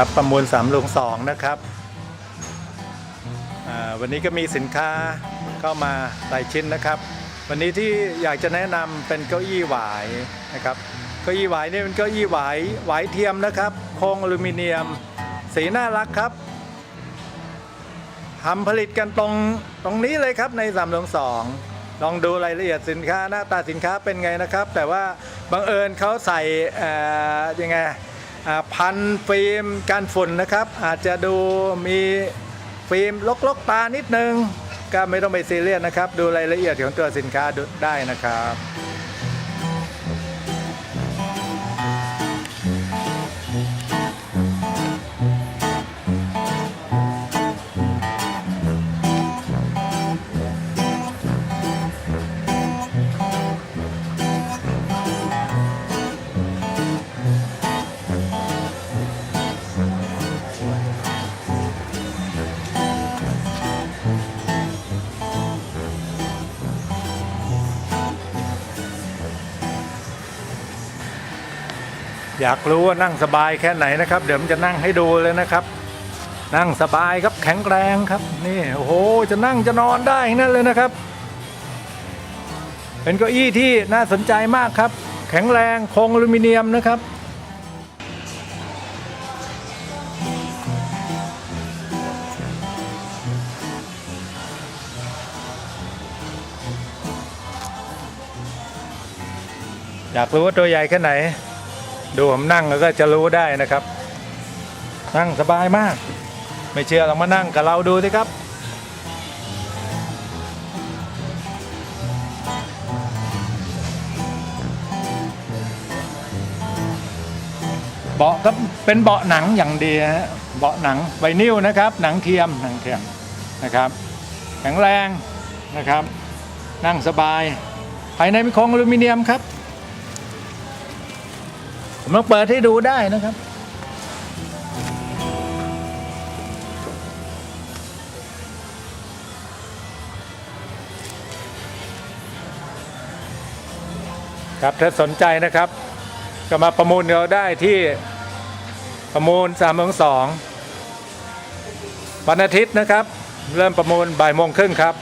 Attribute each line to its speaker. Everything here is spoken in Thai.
Speaker 1: ครับประมูล3ลง2นะครับวันนี้ก็มีสินค้าเข้ามาหลายชิ้นนะครับ วันนี้ที่อยากจะแนะนำเป็นเก้าอี้หวายนะครับเก้าอี้หวายนี่เป็นเก้าอี้หวายหวายเทียมนะครับโครงอลูมิเนียม สีน่ารักครับทำผลิตกันตรงตรงนี้เลยครับใน3ลง2ลองดูรายละเอียดสินค้าหน้าตาสินค้าเป็นไงนะครับ แต่ว่าบังเอิญเขาใส่อ่อยังไง พันฟิล์มกันฝุ่นนะครับ อาจจะดูมีฟิล์มลกๆตานิดนึง ก็ไม่ต้องไปซีเรียสนะครับ ดูรายละเอียดของตัวสินค้าได้นะครับ อยากรู้ว่านั่งสบายแค่ไหนนะครับ เดี๋ยวมันจะนั่งให้ดูเลยนะครับ นั่งสบายครับแข็งแรงครับ นี่โอ้โหจะนั่งจะนอนได้นั่นเลยนะครับ เป็นเก้าอี้ที่น่าสนใจมากครับ แข็งแรงโครงอลูมิเนียมนะครับอยากรู้ว่าตัวใหญ่แค่ไหน ดูผมนั่งแล้วก็จะรู้ได้นะครับ นั่งสบายมาก ไม่เชื่อลองมานั่งกับเราดูสิครับเบาะก็เป็นเบาะหนังอย่างดีฮะเบาะหนังไวนิลนะครับ หนังเทียมหนังเทียมนะครับแข็งแรงนะครับ นั่งสบาย ภายในมีโครงอลูมิเนียมครับ ผมลองเปิดให้ดูได้นะครับ ครับถ้าสนใจนะครับ ก็มาประมูลเราได้ที่ประมูล3ามงสองวันอาทิตย์นะครับ เริ่มประมูลบ่ายโมงครึ่งครับ